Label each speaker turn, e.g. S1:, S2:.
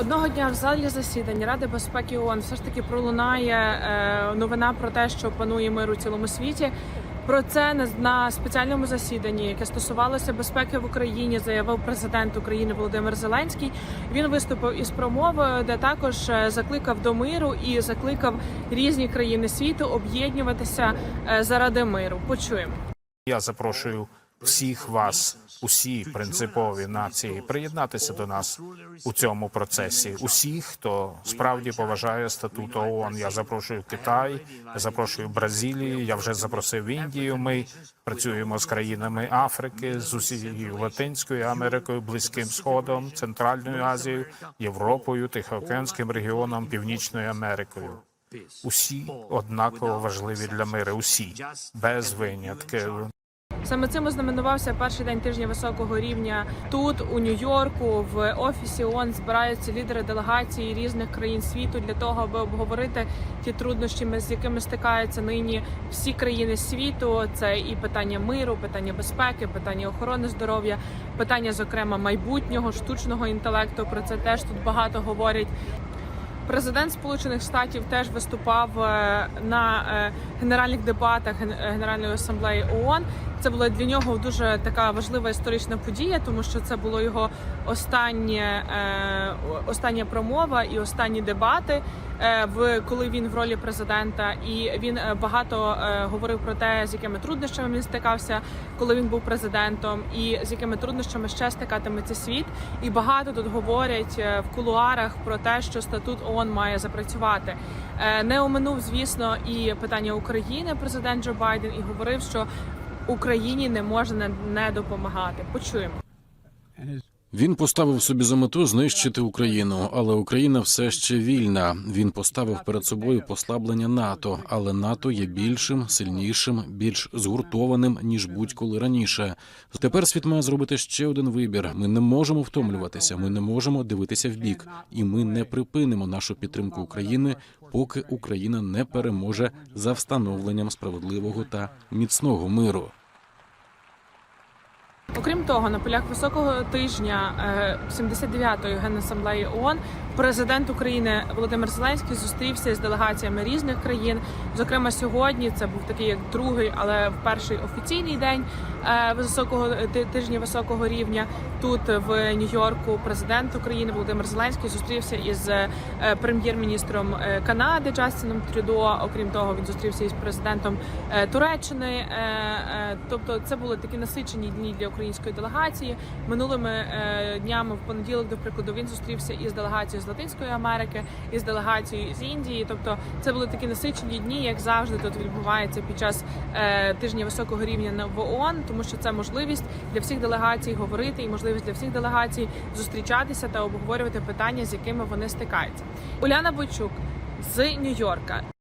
S1: Одного дня в залі засідань Ради безпеки ООН все ж таки пролунає е, новина про те, що панує мир у цілому світі. Про це на, спеціальному засіданні, яке стосувалося безпеки в Україні, заявив президент України Володимир Зеленський. Він виступив із промовою, де також е, закликав до миру і закликав різні країни світу об'єднуватися е, заради миру. Почуємо.
S2: Я запрошую всіх вас, усі принципові нації, приєднатися до нас у цьому процесі. Усіх, хто справді поважає статут ООН. Я запрошую Китай, я запрошую Бразилію. Я вже запросив Індію. Ми працюємо з країнами Африки, з усією Латинською Америкою, Близьким Сходом, Центральною Азією, Європою, Тихоокеанським регіоном, Північною Америкою. Усі однаково важливі для миру. Усі без винятків.
S1: Саме цим ознаменувався перший день тижня високого рівня тут, у Нью-Йорку, в офісі ООН збираються лідери делегації різних країн світу для того, аби обговорити ті труднощі, з якими стикаються нині всі країни світу. Це і питання миру, питання безпеки, питання охорони здоров'я, питання, зокрема, майбутнього штучного інтелекту. Про це теж тут багато говорять. Президент Сполучених Штатів теж виступав е, на е, генеральних дебатах е, Генеральної асамблеї ООН. Це була для нього дуже така важлива історична подія, тому що це було його останнє, остання промова і останні дебати, в коли він в ролі президента. І він е, багато е, говорив про те, з якими труднощами він стикався, коли він був президентом, і з якими труднощами ще стикатиметься світ. І багато тут говорять е, в кулуарах про те, що статут ООН має запрацювати. Е, Не оминув, звісно, і питання України президент Джо Байден і говорив, що Україні не можна не допомагати. Почуємо.
S3: Він поставив собі за мету знищити Україну, але Україна все ще вільна. Він поставив перед собою послаблення НАТО, але НАТО є більшим, сильнішим, більш згуртованим ніж будь-коли раніше. Тепер світ має зробити ще один вибір. Ми не можемо втомлюватися, ми не можемо дивитися в бік, і ми не припинимо нашу підтримку України, поки Україна не переможе за встановленням справедливого та міцного миру.
S1: Окрім того, на полях високого тижня е, 79-ї генасамблеї ООН президент України Володимир Зеленський зустрівся з делегаціями різних країн. Зокрема, сьогодні це був такий як другий, але в перший офіційний день е, високого тижня високого рівня. Тут в Нью-Йорку президент України Володимир Зеленський зустрівся із е, прем'єр-міністром е, Канади Джастіном Трюдо. Окрім того, він зустрівся із президентом е, Туреччини. Е, е, Тобто, це були такі насичені дні для української делегації. Минулими е, днями в понеділок, до прикладу, він зустрівся із делегацією з Латинської Америки, із делегацією з Індії. Тобто, це були такі насичені дні, як завжди тут відбувається під час е, тижня високого рівня в ООН, тому що це можливість для всіх делегацій говорити і можливість для всіх делегацій зустрічатися та обговорювати питання, з якими вони стикаються. Уляна Бойчук з Нью-Йорка.